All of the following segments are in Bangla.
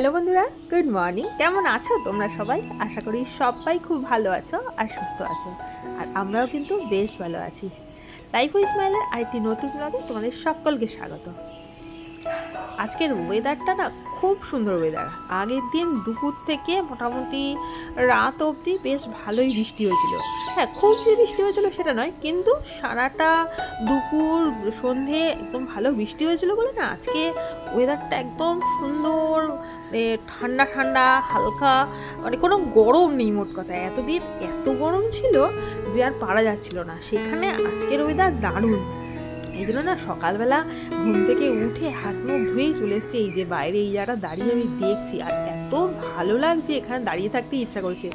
হ্যালো বন্ধুরা গুড মর্নিং কেমন আছো তোমরা সবাই? আশা করি সবাই খুব ভালো আছো আর সুস্থ আছো। আর আমরাও কিন্তু বেশ ভালো আছি। লাইফ ইসমাইলের আরেকটি নতুন ব্লগে তোমাদের সকলকে স্বাগত। আজকের ওয়েদারটা না খুব সুন্দর ওয়েদার আগের দিন দুপুর থেকে মোটামুটি রাত অবধি বেশ ভালোই বৃষ্টি হয়েছিল। হ্যাঁ খুব যে বৃষ্টি হয়েছিল সেটা নয়, কিন্তু সারাটা দুপুর, সন্ধে একদম ভালো বৃষ্টি হয়েছিল বলে না, আজকে ওয়েদারটা একদম সুন্দর ঠান্ডা ঠান্ডা, হালকা মানে কোনো গরম নেই মোট কথা। এতদিন এত গরম ছিল যে আর পারা যাচ্ছিল না। সেখানে আজকের ওয়েদার দারুণ। এই জন্য না সকালবেলা ঘুম থেকে উঠে হাত, মুখ ধুয়েই চলে এসছে। এই যে বাইরে এই জায়গাটা দাঁড়িয়ে আমি দেখছি। আর এত ভালো লাগছে এখানে দাঁড়িয়ে থাকতে ইচ্ছা করছে।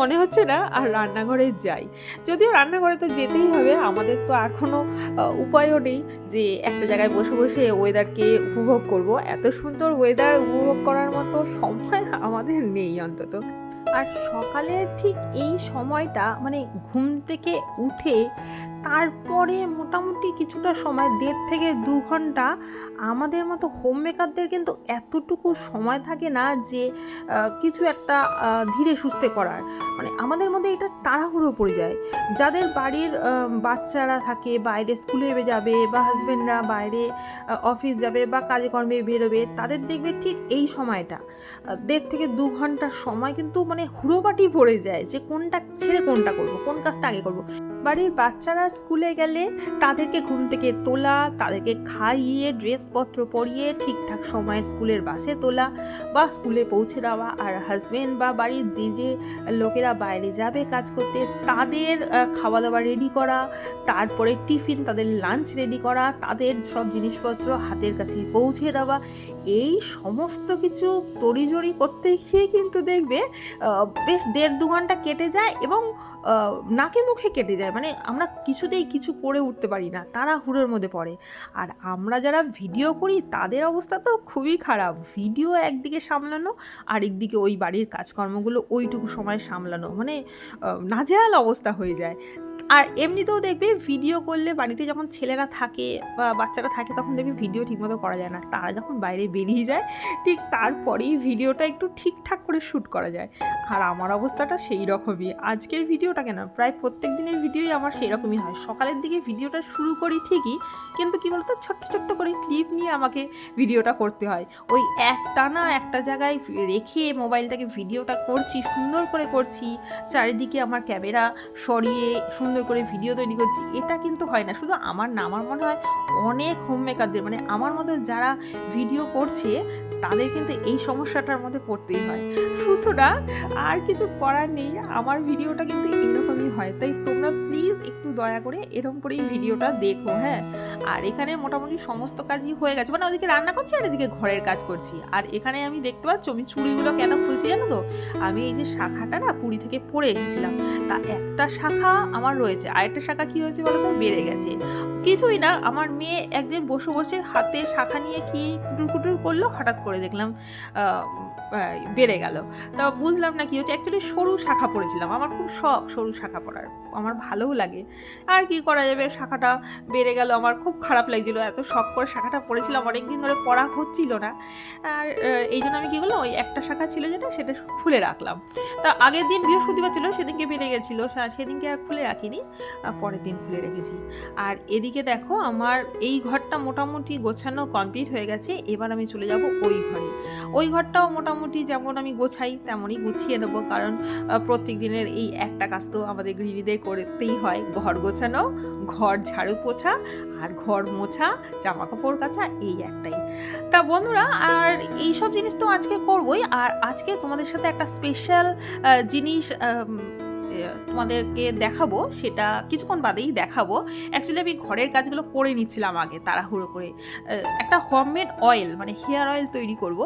মনে হচ্ছে না আর রান্নাঘরে যাই। যদিও রান্নাঘরে তো যেতেই হবে, আমাদের তো আর কোনো উপায়ও নেই যে একটা জায়গায় বসে বসে ওয়েদারকে উপভোগ করব। এত সুন্দর ওয়েদার উপভোগ করার মতো সময় আমাদের নেই অন্তত। আর সকালের ঠিক এই সময়টা মানে ঘুম থেকে উঠে তারপরে মোটামুটি কিছুটা সময়, দেড় থেকে দু ঘণ্টা আমাদের মতো হোম মেকারদের কিন্তু এতটুকু সময় থাকে না যে কিছু একটা ধীরে সুস্থে করার। মানে আমাদের মধ্যে এটা তাড়াহুড়ো পড়ে যায়। যাদের বাড়ির বাচ্চারা থাকে, বাইরে স্কুলে যাবে বা হাজব্যান্ডরা বাইরে অফিস যাবে বা কাজে কর্মে বেরোবে, তাদের দেখবে ঠিক এই সময়টা। দেড় থেকে দু ঘণ্টার সময় কিন্তু মানে হুড়োপাটি পড়ে যায় যে কোনটা ছেড়ে কোনটা করব, কোন কাজটা আগে করব। বাড়ির বাচ্চারা স্কুলে গেলে তাদেরকে ঘুম থেকে তোলা, তাদেরকে খাইয়ে, ড্রেসপত্র পরিয়ে, ঠিকঠাক সময়ের স্কুলের বাসে তোলা বা স্কুলে পৌঁছে দেওয়া। আর হাজব্যান্ড বা বাড়ির যে যে লোকেরা বাইরে যাবে কাজ করতে, তাদের খাওয়া দাওয়া রেডি করা, তারপরে টিফিন তাদের লাঞ্চ রেডি করা, তাদের সব জিনিসপত্র হাতের কাছে পৌঁছে দেওয়া। এই সমস্ত কিছু তড়িজড়ি করতে গিয়ে কিন্তু দেখবে বেশ দেড় দু ঘণ্টা কেটে যায় এবং নাকে মুখে কেটে যায়। মানে আমরা কিছুতেই কিছু করে উঠতে পারি না, তারা হুড়োর মধ্যে পড়ে। আর আমরা যারা ভিডিও করি, তাদের অবস্থা তো খুবই খারাপ। ভিডিও একদিকে সামলানো আর একদিকে ওই বাড়ির কাজকর্মগুলো ওইটুকু সময় সামলানো। মানে নাজেহাল অবস্থা হয়ে যায়। আর এমনিতেও দেখবে ভিডিও করলে বাড়িতে যখন ছেলেরা থাকে বা বাচ্চারা থাকে তখন দেখবে ভিডিও ঠিকমতো করা যায় না। তারা যখন বাইরে বেরিয়ে যায়, ঠিক তারপরেই ভিডিওটা একটু ঠিকঠাক করে শ্যুট করা যায়। আর আমার অবস্থাটা সেই রকমই। আজকের ভিডিওটা কেন? প্রায় প্রত্যেক দিনের ভিডিওই আমার সেই রকমই হয়। সকালের দিকে ভিডিওটা শুরু করি ঠিকই, কিন্তু কী বলতো? ছোট্ট ছোট্ট করে ক্লিপ নিয়ে আমাকে ভিডিওটা করতে হয়। ওই একটা না একটা জায়গায় রেখে মোবাইলটাকে ভিডিওটা করছি, সুন্দর করে করছি। চারিদিকে আমার ক্যামেরা সরিয়ে সুন্দর করে ভিডিও তৈরি করছি, এটা কিন্তু হয় না। শুধু আমার না, আমার মনে হয় অনেক হোম মেকারদের মানে আমার মতো যারা ভিডিও করছে, তাদের কিন্তু এই সমস্যাটার মধ্যে পড়তেই হয়। সুতরাং আর কিছু করার নেই, আমার ভিডিওটা কিন্তু এরকমই হয়। তাই তোমরা প্লিজ একটু দয়া করে এরকম করেই ভিডিওটা দেখো হ্যাঁ? আর এখানে মোটামুটি সমস্ত কাজই হয়ে গেছে। মানে ওদিকে রান্না করছি আর এদিকে ঘরের কাজ করছি। আর এখানে আমি দেখতে পাচ্ছ, আমি চুড়িগুলো কেন খুলছি জানো তো? আমি এই যে শাখাটা না পুরী থেকে পড়ে এসেছিলাম, তা একটা শাখা আমার রয়েছে। আরেকটা শাখা কি হয়েছে বলো তো বেড়ে গেছে। কিছুই না, আমার মেয়ে একদিন বসে বসে হাতে শাখা নিয়ে কি কুটুর কুটুর করল, হঠাৎ করে দেখলাম বেড়ে গেল। তা বুঝলাম না কি হচ্ছে অ্যাকচুয়ালি সরু শাখা পড়েছিলাম। আমার খুব শখ সরু শাখা পড়ার। আমার ভালোও লাগে। আর কি করা যাবে? শাখাটা বেড়ে গেল। আমার খুব খারাপ লাগছিল। এত শখ করে শাখাটা পড়েছিলাম। অনেক দিন ধরে পড়া হচ্ছিল না। আর এই জন্য আমি কী করলাম, ওই একটা শাখা ছিল যেটা, সেটা খুলে রাখলাম। তা আগের দিন বৃহস্পতিবার ছিল, সেদিনকে বেড়ে গেছিল সেদিনকে আর খুলে রাখিনি পরের দিন খুলে রেখেছি। আর এদিকে দেখো, আমার এই ঘরটা মোটামুটি গোছানো কমপ্লিট হয়ে গেছে, এবার আমি চলে যাব ওই ঘরে। ওই ঘরটাও মোটামুটি যেমন আমি গোছাই, তেমনই গুছিয়ে দেবো কারণ প্রত্যেক দিনের এই একটা কাজ তো আমাদের গৃহীদের করতেই হয়, ঘর গোছানো ঘর ঝাড়ু পোছা আর ঘর মোছা জামা কাপড় কাচা, এই একটাই। তা বন্ধুরা, আর এই সব জিনিস তো আজকে করবই। আর আজকে তোমাদের সাথে একটা স্পেশাল জিনিস তোমাদেরকে দেখাবো, সেটা কিছুক্ষণ বাদেই দেখাবো। অ্যাকচুয়ালি আমি ঘরের কাজগুলো করে নিচ্ছিলাম আগে, তাড়াহুড়ো করে। একটা হোমমেড অয়েল মানে হেয়ার অয়েল তৈরি করব।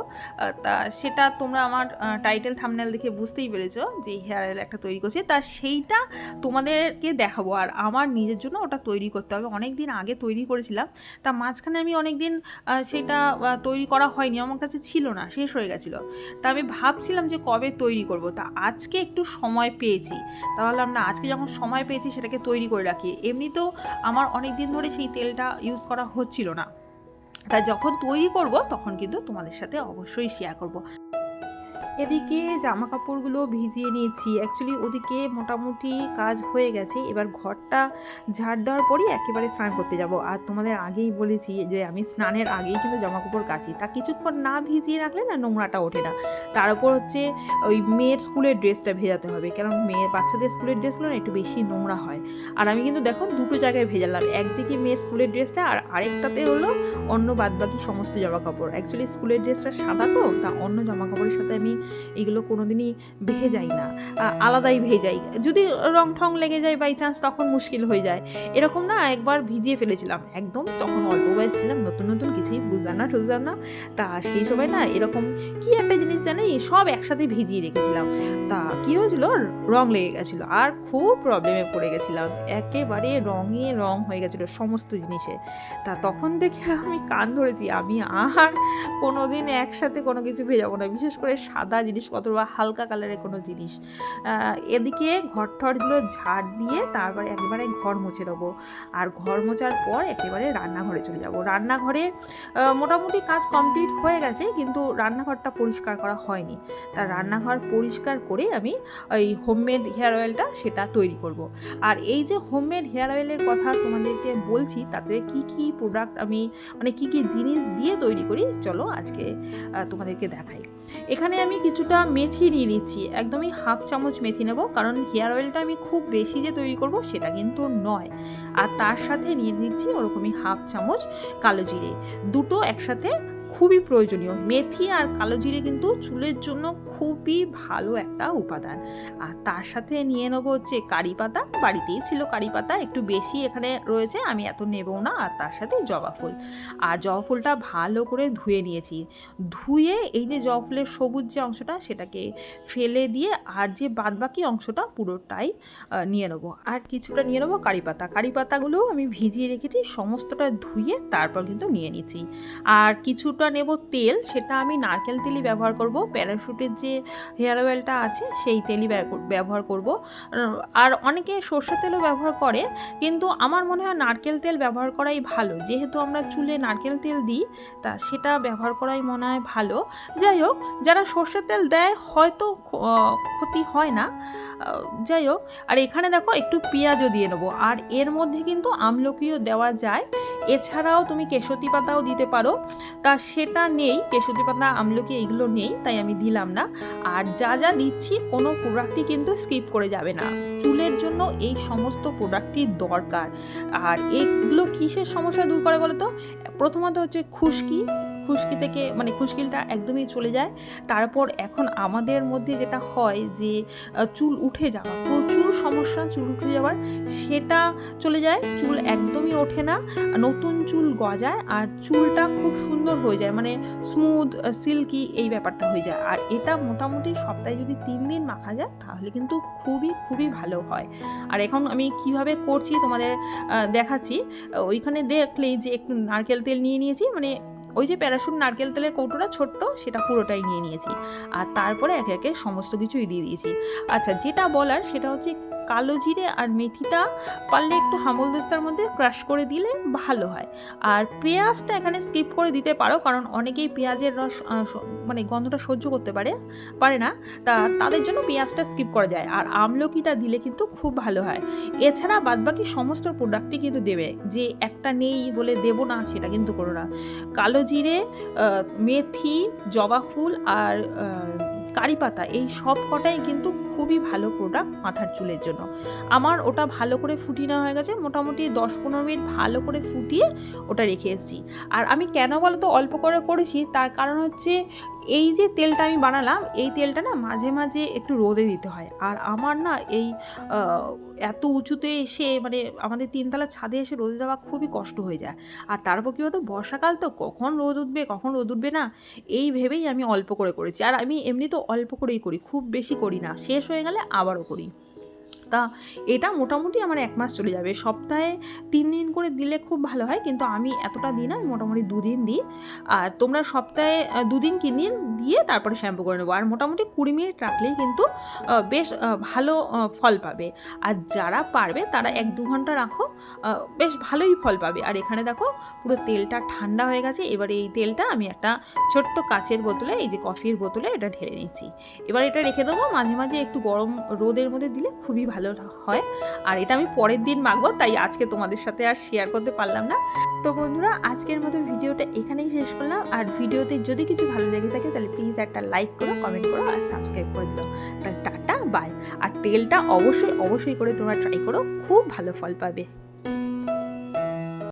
তা সেটা তোমরা আমার টাইটেল থামনেল দেখে বুঝতেই পেরেছ যে হেয়ার অয়েল একটা তৈরি করছি। তা সেইটা তোমাদেরকে দেখাবো। আর আমার নিজের জন্য ওটা তৈরি করতে হবে। অনেক দিন আগে তৈরি করেছিলাম। তা মাঝখানে আমি অনেক দিন সেটা তৈরি করা হয়নি, আমার কাছে ছিল না, শেষ হয়ে গেছিল। তা আমি ভাবছিলাম যে কবে তৈরি করব। তা আজকে একটু সময় পেয়েছি। তা ভাবলাম, না, আজকে যখন সময় পেয়েছি সেটাকে তৈরি করে রাখি। এমনিতেও আমার অনেক দিন ধরে সেই তেলটা ইউজ করা হচ্ছিল না। তাই যখন তৈরি করব, তখন কিন্তু তোমাদের সাথে অবশ্যই শেয়ার করব। এদিকে জামা কাপড়গুলো ভিজিয়ে নিয়েছি। অ্যাকচুয়ালি ওদিকে মোটামুটি কাজ হয়ে গেছে। এবার ঘরটা ঝাড় দেওয়ার পরই একেবারে স্নান করতে যাব। আর তোমাদের আগেই বলেছি যে আমি স্নানের আগেই কিন্তু জামা কাপড় কাচি। তা কিছুক্ষণ না ভিজিয়ে রাখলে না নোংরাটা ওঠে না। তার উপর হচ্ছে ওই মেয়ের স্কুলের ড্রেসটা ভেজাতে হবে। কারণ মেয়ের বাচ্চাদের স্কুলের ড্রেসগুলো না একটু বেশি নোংরা হয়। আর আমি কিন্তু দেখো দুটো জায়গায় ভেজালাম। একদিকে মেয়ের স্কুলের ড্রেসটা আর আরেকটাতে হলো অন্য বাদবাকি সমস্ত জামা কাপড় অ্যাকচুয়ালি স্কুলের ড্রেসটা সাদা তো, তা অন্য জামা কাপড়ের সাথে আমি এগুলো কোনোদিনই ভেজাই না আলাদাই ভেজাই যদি রং ঠং লেগে যায় বাই চান্স তখন মুশকিল হয়ে যায়। এরকম না একবার ভিজিয়ে ফেলেছিলাম, একদম তখন অল্প বয়স ছিলাম, নতুন নতুন কিছুই বুঝলাম না টুঝলাম না। তা সেই সময় না এরকম কি একটা জিনিস জানি সব একসাথে ভিজিয়ে রেখেছিলাম। তা কি হয়েছিল? রং লেগে গেছিল আর খুব প্রবলেমে পড়ে গেছিলাম। একেবারে রঙে রং হয়ে গেছিল সমস্ত জিনিসে। তা তখন দেখে আমি কান ধরেছি, আমি আর কোনো দিন একসাথে কোনো কিছু ভেজাবো না, বিশেষ করে সাদা জিনিসপত্র বা হালকা কালারের কোনো জিনিস। এদিকে ঘর ঠরগুলো ঝাড় দিয়ে তারপরে একেবারে ঘর মুছে দেবো। আর ঘর মোছার পর একেবারে রান্নাঘরে চলে যাব। রান্নাঘরে মোটামুটি কাজ কমপ্লিট হয়ে গেছে কিন্তু রান্নাঘরটা পরিষ্কার করা হয়নি। তা রান্নাঘর পরিষ্কার করে আমি ওই হোমমেড হেয়ার অয়েলটা সেটা তৈরি করব। আর এই যে হোমমেড হেয়ার অয়েলের কথা তোমাদেরকে বলছি, তাতে কি কি প্রোডাক্ট আমি মানে কি কি জিনিস দিয়ে তৈরি করি, চলো আজকে তোমাদেরকে দেখাই। এখানে আমি কিছুটা মেথি নিয়ে নিচ্ছি। একদমই হাফ চামচ মেথি নেব, কারণ হেয়ার অয়েলটা আমি খুব বেশি যে তৈরি করব সেটা কিন্তু নয়। আর তার সাথে নিয়ে নিচ্ছি ওরকমই হাফ চামচ কালো জিরে। দুটো একসাথে খুবই প্রয়োজনীয়। মেথি আর কালো জিরে কিন্তু চুলের জন্য খুবই ভালো একটা উপাদান। আর তার সাথে নিয়ে নেব হচ্ছে কারি পাতা। বাড়িতেই ছিল কারি পাতা, একটু বেশি এখানে রয়েছে, আমি এত নেবও না। আর তার সাথে জবা ফুল। আর জবা ফুলটা ভালো করে ধুয়ে নিয়েছি। ধুয়ে এই যে জবা ফুলের সবুজ যে অংশটা, সেটাকে ফেলে দিয়ে আর যে বাদবাকি অংশটা, পুরোটাই নিয়ে নেব। আর কিছুটা নিয়ে নেব কারি পাতা। কারি পাতাগুলোও আমি ভিজিয়ে রেখেছি, সমস্তটা ধুয়ে তারপর কিন্তু নিয়ে নিচ্ছি। আর কিছুটা নেব তেল, সেটা আমি নারকেল তেলই ব্যবহার করব। প্যারাশুটের যে হেয়ার অয়েলটা আছে, সেই তেলই ব্যবহার করব। আর অনেকে সর্ষের তেলও ব্যবহার করে, কিন্তু আমার মনে হয় নারকেল তেল ব্যবহার করাই ভালো। যেহেতু আমরা চুলে নারকেল তেল দিই, তা সেটা ব্যবহার করাই মনে হয় ভালো। যাই হোক, যারা সর্ষের তেল দেয়, হয়তো ক্ষতি হয় না। যাই হোক, আর এখানে দেখো একটু পেঁয়াজও দিয়ে নেব। আর এর মধ্যে কিন্তু আমলকিও দেওয়া যায়। এছাড়াও তুমি কেশতি পাতাও দিতে পারো। তা সেটা নেই কেশতি পাতা, আমলকি এইগুলো নেই, তাই আমি দিলাম না। আর যা যা দিচ্ছি, কোনো প্রোডাক্টই কিন্তু স্কিপ করে যাবে না। চুলের জন্য এই সমস্ত প্রোডাক্টই দরকার। আর এগুলো কিসের সমস্যা দূর করে বলতো? প্রথমত হচ্ছে খুশকি। খুশকি থেকে মানে খুশকিলটা একদমই চলে যায়। তারপর এখন আমাদের মধ্যে যেটা হয় যে চুল উঠে যাওয়া, প্রচুর সমস্যা চুল উঠে যাওয়ার। সেটা চলে যায়, চুল একদমই ওঠে না, নতুন চুল গজায় আর চুলটা খুব সুন্দর হয়ে যায় মানে স্মুথ সিল্কি এই ব্যাপারটা হয়ে যায়। আর এটা মোটামুটি সপ্তাহে যদি তিন দিন মাখা যায়, তাহলে কিন্তু খুবই খুবই ভালো হয়। আর এখন আমি কীভাবে করছি তোমাদের দেখাচ্ছি। ওইখানে দেখলেই যে একটু নারকেল তেল নিয়ে নিয়েছি মানে ওই যে প্যারাশুট নারকেল তেলের কৌটোটা ছোট্ট, সেটা পুরোটাই নিয়ে নিয়েছি। আর তারপরে একে একে সমস্ত কিছুই দিয়ে দিয়েছি। আচ্ছা যেটা বলার সেটা হচ্ছে কালো জিরে আর মেথিটা পারলে একটু হামলদিস্তার মধ্যে ক্রাশ করে দিলে ভালো হয়। আর পেঁয়াজটা এখানে স্কিপ করে দিতে পারো, কারণ অনেকেই পেঁয়াজের রস মানে গন্ধটা সহ্য করতে পারে পারে না। তা তাদের জন্য পেঁয়াজটা স্কিপ করা যায়। আর আমলকিটা দিলে কিন্তু খুব ভালো হয়। এছাড়া বাদবাকি সমস্ত প্রোডাক্টই কিন্তু দেবে। যে একটা নেই বলে দেবো না, সেটা কিন্তু করো না। কালো জিরে মেথি, জবা ফুল আর কারি পাতা, এই সব কটাই কিন্তু খুবই ভালো প্রোডাক্ট মাথার চুলের জন্য। আমার ওটা ভালো করে ফুটিয়ে নেওয়া হয়ে গেছে, মোটামুটি দশ পনেরো মিনিট ভালো করে ফুটিয়ে ওটা রেখে এসেছি। আর আমি কেন বলো তো অল্প করে করেছি, তার কারণ হচ্ছে এই যে তেলটা আমি বানালাম, এই তেলটা না মাঝে মাঝে একটু রোদে দিতে হয়। আর আমার না এই এত উঁচুতে এসে মানে আমাদের তিনতলা ছাদে এসে রোদে দেওয়া খুবই কষ্ট হয়ে যায়। আর তারপর কী হতো বর্ষাকাল তো কখন রোদ উঠবে, কখন রোদ উঠবে না, এই ভেবেই আমি অল্প করে করেছি। আর আমি এমনি তো অল্প করেই করি, খুব বেশি করি না, শেষ হয়ে গেলে আবারও করি। তা এটা মোটামুটি আমার এক মাস চলে যাবে। সপ্তাহে তিন দিন করে দিলে খুব ভালো হয়, কিন্তু আমি এতটা দিই না মোটামুটি দুদিন দিই। আর তোমরা সপ্তাহে দুদিন, তিন দিন দিয়ে তারপরে শ্যাম্পু করে নেব। আর মোটামুটি কুড়ি মিনিট রাখলেই কিন্তু বেশ ভালো ফল পাবে। আর যারা পারবে তারা এক দু ঘণ্টা রাখো বেশ ভালোই ফল পাবে। আর এখানে দেখো, পুরো তেলটা ঠান্ডা হয়ে গেছে। এবার এই তেলটা আমি একটা ছোট্ট কাচের বোতলে, এই যে কফির বোতলে এটা ঢেলে নিচ্ছি। এবার এটা রেখে দেবো, মাঝে মাঝে একটু গরম রোদের মধ্যে দিলে খুবই ভালো হয়। আর এটা আমি পরের দিন মাখবো, তাই আজকে তোমাদের সাথে আর শেয়ার করতে পারলাম না। তো বন্ধুরা, আজকের মতো ভিডিওটা এখানেই শেষ করলাম। আর ভিডিওতে যদি কিছু ভালো লেগে থাকে, তাহলে প্লিজ একটা লাইক করো কমেন্ট করো আর সাবস্ক্রাইব করে দিও। তাহলে টাটা বাই আর তেলটা অবশ্যই অবশ্যই করে তোমরা ট্রাই করো, খুব ভালো ফল পাবে।